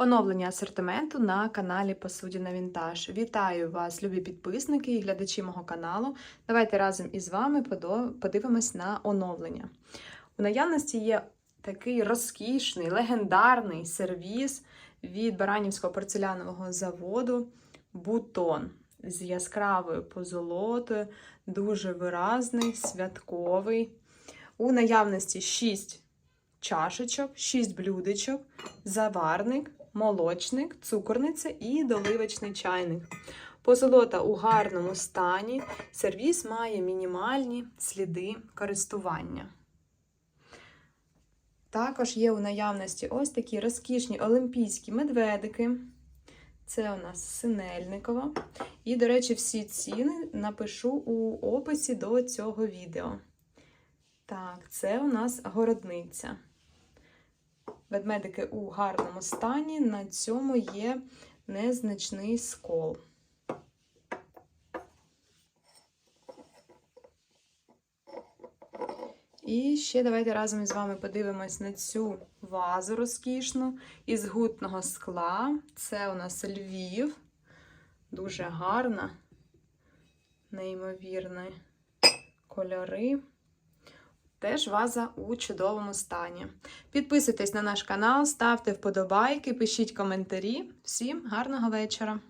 Оновлення асортименту на каналі Посуді на Вінтаж. Вітаю вас, любі підписники і глядачі мого каналу. Давайте разом із вами подивимось на оновлення. У наявності є такий розкішний, легендарний сервіс від Баранівського порцелянового заводу Бутон з яскравою позолотою, дуже виразний, святковий. У наявності 6 чашечок, 6 блюдечок, заварник, молочник, цукорниця і доливочний чайник. Позолота у гарному стані. Сервіс має мінімальні сліди користування. Також є у наявності ось такі розкішні олімпійські медведики. Це у нас синельникова. І, до речі, всі ціни напишу у описі до цього відео. Так, це у нас городниця. Ведмедики у гарному стані. На цьому є незначний скол. І ще давайте разом із вами подивимось на цю вазу розкішну із гутного скла. Це у нас Львів. Дуже гарна, неймовірні кольори. Теж ваза у чудовому стані. Підписуйтесь на наш канал, ставте вподобайки, пишіть коментарі. Всім гарного вечора!